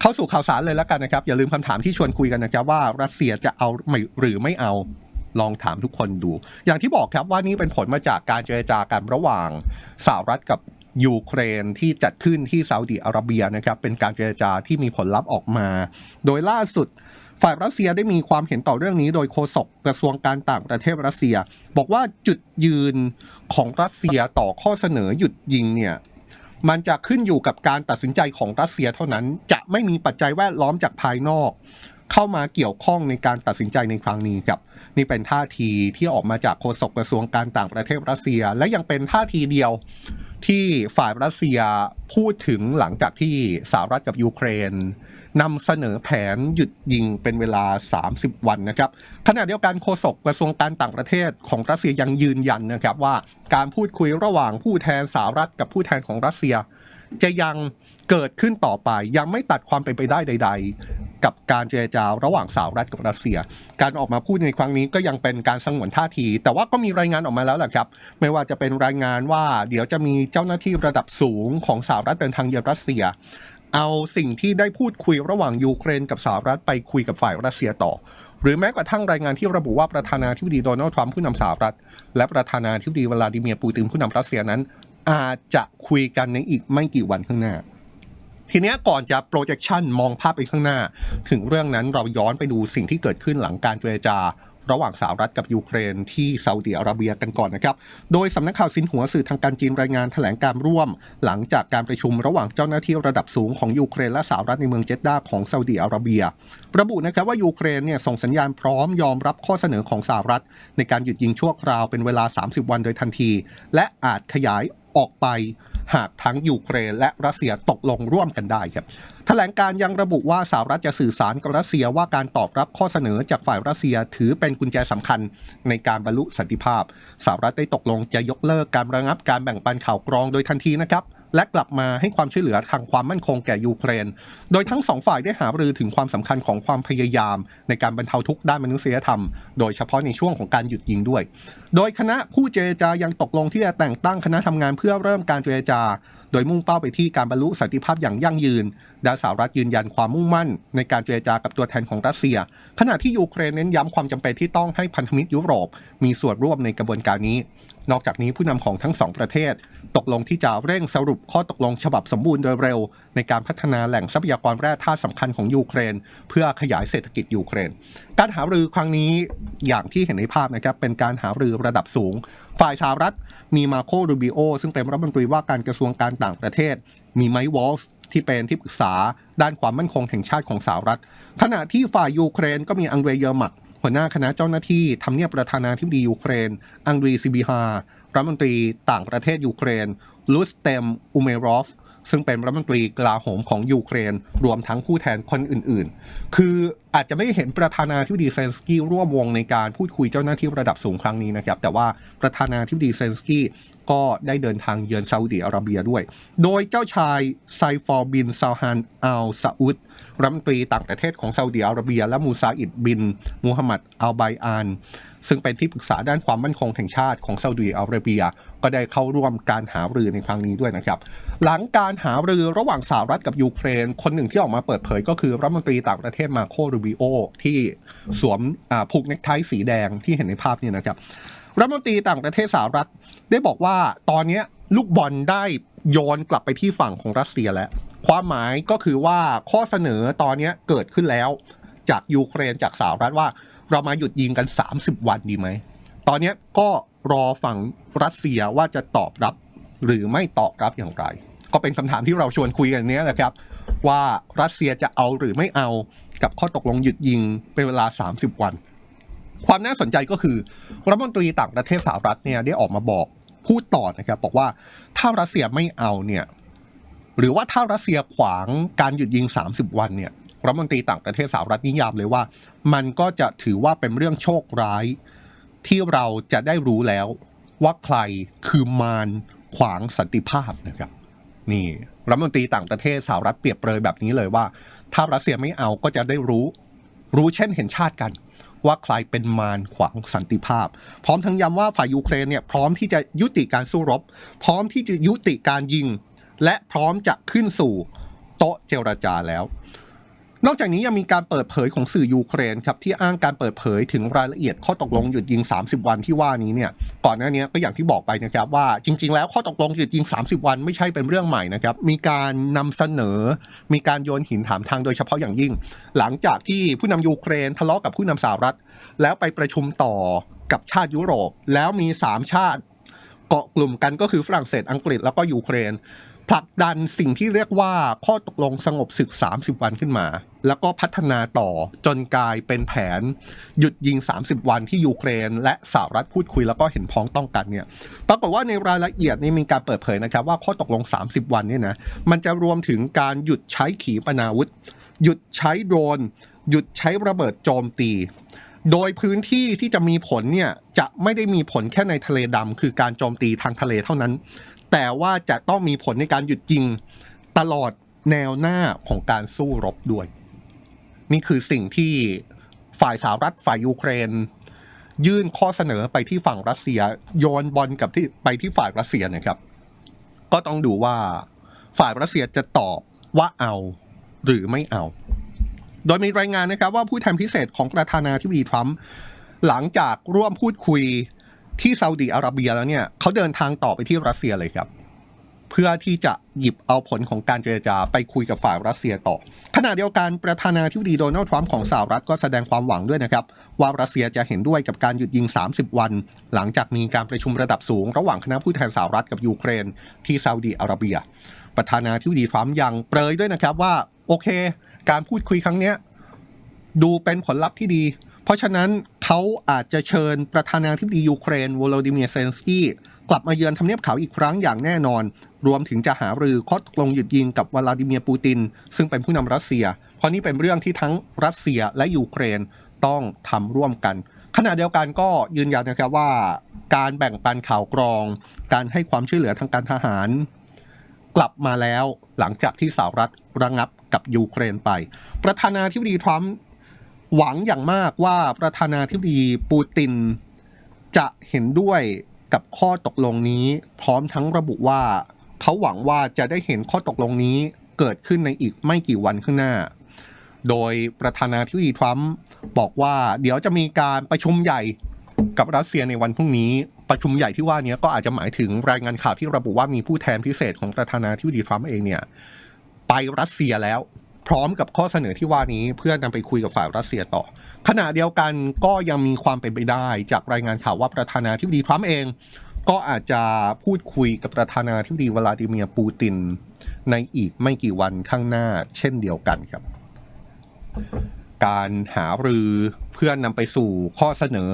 เข้าสู่ข่าวสารเลยแล้วกันนะครับ อย่าลืมคำถามที่ชวนคุยกันนะครับว่ารัสเซียจะเอาไม่หรือไม่เอาลองถามทุกคนดู อย่างที่บอกครับว่านี่เป็นผลมาจากการเจรจากันระหว่างสหรัฐกับยูเครนที่จัดขึ้นที่ซาอุดิอาระเบียนะครับเป็นการเจรจาที่มีผลลัพธ์ออกมา โดยล่าสุดฝ่ายรัสเซียได้มีความเห็นต่อเรื่องนี้ โดยโฆษกกระทรวงการต่างประเทศรัสเซีย บอกว่าจุดยืนของรัสเซียต่อข้อเสนอหยุดยิงเนี่ย มันจะขึ้นอยู่กับการตัดสินใจของรัสเซียเท่านั้น จะไม่มีปัจจัยแวดล้อมจากภายนอก เข้ามาเกี่ยวข้องในการตัดสินใจในครั้งนี้ครับ นี่เป็นท่าทีที่ออกมาจากโฆษกกระทรวงการต่างประเทศรัสเซีย และยังเป็นท่าทีเดียวที่ฝ่ายรัสเซียพูดถึงหลังจากที่สหรัฐกับยูเครน นำเสนอแผนหยุดยิงเป็นเวลา 30 วันนะครับขณะเดียวกันโฆษกกระทรวงการต่างประเทศของรัสเซียยังยืนยันนะครับว่าการพูดคุยระหว่างผู้แทนสหรัฐกับผู้แทนของรัสเซีย จะยังเกิดขึ้นต่อไปยังไม่ตัดความเป็นไปได้ใด ๆกับการเจรจาระหว่างสหรัฐกับรัสเซีย การออกมาพูดในครั้งนี้ก็ยังเป็นการสงวนท่าที แต่ว่าก็มีรายงานออกมาแล้วแหละครับ ไม่ว่าจะเป็นรายงานว่าเดี๋ยวจะมีเจ้าหน้าที่ระดับสูงของสหรัฐเดินทางเยือนรัสเซีย เอาสิ่งที่ได้พูดคุยระหว่างยูเครนกับสหรัฐไปคุยกับฝ่ายรัสเซียต่อ หรือแม้กระทั่งรายงานที่ระบุว่าประธานาธิบดีโดนัลด์ทรัมป์ผู้นำสหรัฐ และประธานาธิบดีวลาดิเมียร์ปูตินผู้นำรัสเซียนั้น อาจจะคุยกันในอีกไม่กี่วันข้างหน้า ทีนี้ก่อนจะ projection มองภาพไปข้างหน้า ถึงเรื่องนั้นเราย้อนไปดูสิ่งที่เกิดขึ้นหลังการเจรจา ระหว่างสหรัฐกับยูเครนที่ซาอุดิอาระเบียกันก่อนนะครับ โดยสำนักข่าวซินหัวสื่อทางการจีนรายงานแถลงการร่วม หลังจากการประชุมระหว่างเจ้าหน้าที่ระดับสูงของยูเครนและสหรัฐในเมืองเจดดาของซาอุดิอาระเบีย ระบุนะครับว่ายูเครนเนี่ยส่งสัญญาณพร้อมยอมรับข้อเสนอของสหรัฐ ในการหยุดยิงชั่วคราวเป็นเวลา 30 วันโดยทันที และอาจขยายออกไป หากทั้งยูเครนและรัสเซียตกลงร่วมกันได้ครับแถลงการยังระบุว่าสหรัฐจะสื่อสารกับรัสเซียว่าการตอบรับข้อเสนอจากฝ่ายรัสเซียถือเป็นกุญแจสำคัญในการบรรลุสันติภาพสหรัฐได้ตกลงจะยกเลิกการระงับการแบ่งปันข่าวกรองโดยทันทีนะครับ และกลับมาให้ความช่วยเหลือทางความมั่นคงแก่ยูเครน โดยทั้งสองฝ่ายได้หารือถึงความสำคัญของความพยายาม ในการบรรเทาทุกข์ด้านมนุษยธรรม โดยเฉพาะในช่วงของการหยุดยิงด้วย โดยคณะผู้เจรจายังตกลงที่จะแต่งตั้งคณะทำงานเพื่อเริ่มการเจรจา โดยมุ่งเป้าไปที่การบรรลุสันติภาพอย่างยั่งยืน ด้านสหรัฐยืนยันความมุ่งมั่น ในการเจรจากับตัวแทนของรัสเซีย ขณะที่ยูเครนเน้นย้ำความจำเป็นที่ต้องให้พันธมิตรยุโรป มีส่วนร่วมในกระบวนการนี้ นอกจากนี้ผู้นำของทั้งสองประเทศ ตกลงที่จะเร่งสรุปข้อตกลงฉบับสมบูรณ์โดยเร็ว ในการพัฒนาแหล่งทรัพยากรแร่ธาตุสำคัญของยูเครน เพื่อขยายเศรษฐกิจยูเครน การหารือครั้งนี้อย่างที่เห็นในภาพนะครับเป็นการหารือระดับสูง ฝ่ายสหรัฐมีมาโครูบิโอซึ่งเป็นรัฐมนตรีว่าการกระทรวงการต่างประเทศ มีไมค์วอลส์ ที่เป็นที่ปรึกษาด้านความมั่นคงแห่งชาติของสหรัฐ ขณะที่ฝ่ายยูเครนก็มีอังเดรเยอร์มักหัวหน้าคณะเจ้าหน้าที่ทำเนียบประธานาธิบดียูเครน อังดรีซิบิฮารัฐมนตรีต่างประเทศยูเครน ลูสเตม อุเมรอฟ ซึ่งเป็นรัฐมนตรีกลาโหมของยูเครน รวมทั้งผู้แทนคนอื่นๆ คืออาจจะไม่เห็นประธานาธิบดีเซนสกี้ร่วมวงในการพูดคุยเจ้าหน้าที่ระดับสูงครั้งนี้นะครับ แต่ว่าประธานาธิบดีเซนสกี้ก็ได้เดินทางเยือนซาอุดิอาระเบียด้วย โดยเจ้าชายไซฟอร์บินซาฮันอัลซาอุดรัฐมนตรีต่างประเทศของซาอุดิอาระเบีย และมูซาอิดบินมูฮัมหมัดอัลไบอาน ซึ่งเป็นที่ปรึกษาด้านความมั่นคงแห่งชาติของซาอุดิอาระเบีย ก็ได้เข้าร่วมการหารือในครั้งนี้ด้วยนะครับ หลังการหารือระหว่างสหรัฐกับยูเครน คนหนึ่งที่ออกมาเปิดเผยก็คือรัฐมนตรีต่างประเทศมาโครูบิโอที่สวมผูกเนคไทสีแดงที่เห็นในภาพนี้นะครับรัฐมนตรีต่างประเทศสหรัฐได้บอกว่าตอนนี้ลูกบอลได้โยนกลับไปที่ฝั่งของรัสเซียแล้ว ความหมายก็คือว่าข้อเสนอตอนนี้เกิดขึ้นแล้ว จากยูเครนจากสหรัฐว่า เรามาหยุดยิงกัน 30 วันดีไหม ตอนนี้ก็รอฝั่งรัสเซียว่าจะตอบรับหรือไม่ตอบรับอย่างไร ก็เป็นคำถามที่เราชวนคุยกันเนี้ยแหละครับ ว่ารัสเซียจะเอาหรือไม่เอากับข้อตกลงหยุดยิงเป็นเวลา 30 วัน ความน่าสนใจก็คือรัฐมนตรีต่างประเทศสหรัฐเนี่ยได้ออกมาบอกพูดต่อนะครับบอกว่าถ้ารัสเซียไม่เอาเนี่ยหรือว่าถ้ารัสเซียขวางการหยุดยิง 30 วันเนี่ย รัฐมนตรีต่างประเทศสหรัฐนิยามเลยว่า มันก็จะถือว่าเป็นเรื่องโชคร้าย ที่เราจะได้รู้แล้วว่าใครคือมารขวางสันติภาพนะครับนี่รัฐมนตรีต่างประเทศสหรัฐเปรียบเปรยแบบนี้เลยว่า ถ้ารัสเซียไม่เอาก็จะได้รู้ รู้เช่นเห็นชาติกัน ว่าใครเป็นมารขวางสันติภาพ พร้อมทั้งย้ำว่าฝ่ายยูเครนเนี่ยพร้อมที่จะยุติการสู้รบ พร้อมที่จะยุติการยิง และพร้อมจะขึ้นสู่โต๊ะเจรจาแล้ว นอกจากนี้ยังมีการเปิดเผยของสื่อยูเครนครับที่อ้างการเปิดเผยถึงรายละเอียดข้อตกลงหยุดยิง 30 วันที่ว่านี้เนี่ยก่อนหน้านี้ก็อย่างที่บอกไปนะครับว่าจริง ๆ แล้วข้อตกลงหยุดยิง 30 วันไม่ใช่เป็นเรื่องใหม่นะครับมีการนำเสนอ มีการโยนหินถามทางโดยเฉพาะอย่างยิ่ง หลังจากที่ผู้นำยูเครนทะเลาะกับผู้นำสหรัฐ แล้วไปประชุมต่อกับชาติยุโรป แล้วมี 3 ชาติเกาะกลุ่มกันก็คือฝรั่งเศสอังกฤษแล้วก็ยูเครน ผลักดันสิ่งที่เรียกว่าข้อตกลงสงบศึก 30 วันขึ้นมา แล้วก็พัฒนาต่อจนกลายเป็นแผน หยุดยิง 30 วันที่ยูเครน และสหรัฐพูดคุยแล้วก็เห็นพ้องต้องกันเนี่ยปรากฏว่าในรายละเอียดนี่มีการเปิดเผยนะครับว่าข้อตกลง 30 วันเนี่ยนะมันจะรวมถึงการหยุดใช้ขีปนาวุธ หยุดใช้โดรน หยุดใช้ระเบิดโจมตีโดยพื้นที่ที่จะมีผลเนี่ยจะไม่ได้มีผลแค่ในทะเลดำคือการโจมตีทางทะเลเท่านั้น แต่ว่าจะต้องมีผลในการหยุดยิงตลอดแนวหน้าของการสู้รบด้วย นี่คือสิ่งที่ฝ่ายสหรัฐฝ่ายยูเครน ยื่นข้อเสนอไปที่ฝั่งรัสเซียโยนบอลกับที่ไปที่ฝ่ายรัสเซียนะครับ ก็ต้องดูว่าฝ่ายรัสเซียจะตอบว่าเอาหรือไม่เอา โดยมีรายงานนะครับว่าผู้แทนพิเศษของประธานาธิบดีทรัมป์หลังจากร่วมพูดคุย ที่ซาอุดีอาระเบียแล้วเนี่ยเขาเดินทางต่อไปที่รัสเซียเลยครับ เพื่อที่จะหยิบเอาผลของการเจรจาไปคุยกับฝ่ายรัสเซียต่อขณะเดียวกันประธานาธิบดีโดนัลด์ทรัมป์ของสหรัฐก็แสดงความหวังด้วยนะครับ ว่ารัสเซียจะเห็นด้วยกับการหยุดยิง 30 วัน หลังจากมีการประชุมระดับสูง ระหว่างคณะผู้แทนสหรัฐกับยูเครน ที่ซาอุดีอาระเบีย ประธานาธิบดีทรัมป์ยังเปรยด้วยนะครับว่าโอเค การพูดคุยครั้งนี้ดูเป็นผลลัพธ์ที่ดี เพราะฉะนั้น เขาอาจจะเชิญประธานาธิบดียูเครนโวโลดิเมียเซนสกี้กลับมาเยือนทำเนียบขาวอีกครั้งอย่างแน่นอน รวมถึงจะหารือข้อตกลงหยุดยิงกับวลาดิเมียร์ปูติน ซึ่งเป็นผู้นำรัสเซีย เพราะนี่เป็นเรื่องที่ทั้งรัสเซียและยูเครนต้องทำร่วมกัน ขณะเดียวกันก็ยืนยันนะครับว่า การแบ่งปันข่าวกรอง การให้ความช่วยเหลือทางการทหาร กลับมาแล้วหลังจากที่สหรัฐระงับกับยูเครนไป ประธานาธิบดีทรัมป์ หวังอย่างมากว่าประธานาธิบดีปูติน จะเห็นด้วยกับข้อตกลงนี้ พร้อมทั้งระบุว่า เขาหวังว่าจะได้เห็นข้อตกลงนี้เกิดขึ้นในอีกไม่กี่วันข้างหน้า โดยประธานาธิบดีทรัมป์บอกว่าเดี๋ยวจะมีการประชุมใหญ่กับรัสเซียในวันพรุ่งนี้ ประชุมใหญ่ที่ว่านี้ก็อาจจะหมายถึงรายงานข่าวที่ระบุว่ามีผู้แทนพิเศษของประธานาธิบดีทรัมป์เองเนี่ยไปรัสเซียแล้ว พร้อมกับข้อเสนอที่ว่านี้เพื่อนำไปคุยกับฝ่ายรัสเซียต่อ ขณะเดียวกันก็ยังมีความเป็นไปได้จากรายงานข่าวว่าประธานาธิบดีทรัมป์เอง ก็อาจจะพูดคุยกับประธานาธิบดีวลาดิเมียร์ปูติน ในอีกไม่กี่วันข้างหน้าเช่นเดียวกันครับ การหารือเพื่อนนำไปสู่ข้อเสนอ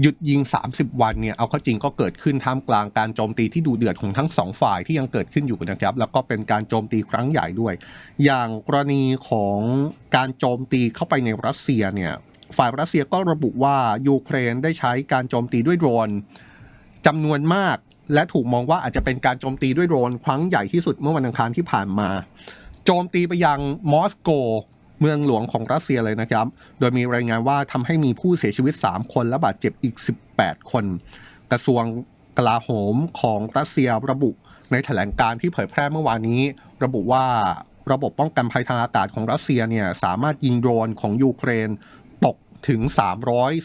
หยุดยิง 30 วันเนี่ยเอาเข้าจริงก็เกิดขึ้นท่ามกลางการโจมตีที่ดูเดือดของทั้งสองฝ่ายที่ยังเกิดขึ้นอยู่นะครับ แล้วก็เป็นการโจมตีครั้งใหญ่ด้วย อย่างกรณีของการโจมตีเข้าไปในรัสเซียเนี่ยฝ่ายรัสเซียก็ระบุว่ายูเครนได้ใช้การโจมตีด้วยโดรนจำนวนมาก และถูกมองว่าอาจจะเป็นการโจมตีด้วยโดรนครั้งใหญ่ที่สุดเมื่อวันอังคารที่ผ่านมา โจมตีไปยังมอสโก เมืองหลวงของรัสเซียเลยนะครับ โดยมีรายงานว่าทำให้มีผู้เสียชีวิต 3 คนและบาดเจ็บอีก 18 คน กระทรวงกลาโหมของรัสเซียระบุในแถลงการที่เผยแพร่เมื่อวานนี้ ระบุว่าระบบป้องกันภัยทางอากาศของรัสเซียเนี่ยสามารถยิงโดรนของยูเครนตกถึง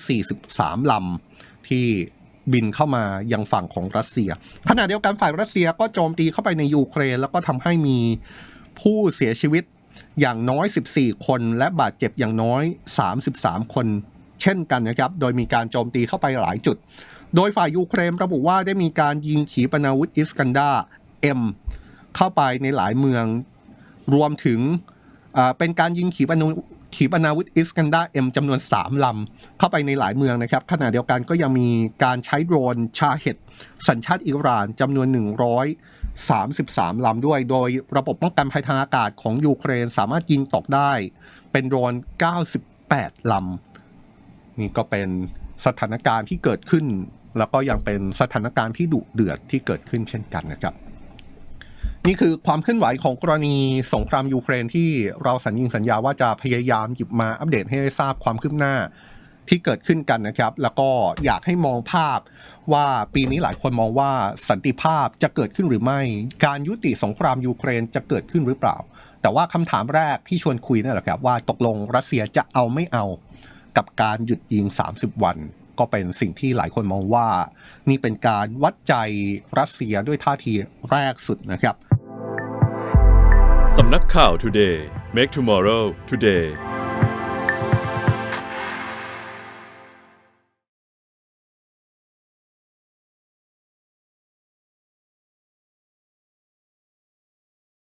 343 ลำที่บินเข้ามายังฝั่งของรัสเซีย ขณะเดียวกันฝ่ายรัสเซียก็โจมตีเข้าไปในยูเครน แล้วก็ทำให้มีผู้เสียชีวิต อย่างน้อย 14 คนและบาดเจ็บอย่างน้อย 33 คน เช่นกันนะครับ โดยมีการโจมตีเข้าไปหลายจุด โดยฝ่ายยูเครนระบุว่าได้มีการยิงขีปนาวุธอิสกันดาเอ็มเข้าไปในหลายเมือง รวมถึงเป็นการยิงขีปนาวุธขีปนาวุธอิสกันดาเอ็มจำนวน 3 ลำ เข้าไปในหลายเมืองนะครับ ขณะเดียวกันก็ยังมีการใช้โดรนชาเฮดสัญชาติอิหร่านจำนวน 33 ลำด้วย โดยระบบป้องกันภัยทางอากาศของยูเครนสามารถยิงตกได้ เป็นโดรน 98 ลำ นี่ก็เป็นสถานการณ์ที่เกิดขึ้น แล้วก็ยังเป็นสถานการณ์ที่ดุเดือดที่เกิดขึ้นเช่นกันนะครับ นี่คือความเคลื่อนไหวของกรณีสงครามยูเครนที่เราสัญญิงสัญญาว่าจะพยายามหยิบมาอัปเดตให้ได้ทราบความคืบหน้า ที่เกิดขึ้นกันนะครับ แล้วก็อยากให้มองภาพว่าปีนี้หลายคนมองว่าสันติภาพจะเกิดขึ้นหรือไม่ การยุติสงครามยูเครนจะเกิดขึ้นหรือเปล่า แต่ว่าคำถามแรกที่ชวนคุยนั่นแหละครับว่าตกลงรัสเซียจะเอาไม่เอากับการหยุดยิง 30 วัน ก็เป็นสิ่งที่หลายคนมองว่า นี่เป็นการวัดใจรัสเซียด้วยท่าทีแรกสุดนะครับสำนักข่าว Today Make Tomorrow Today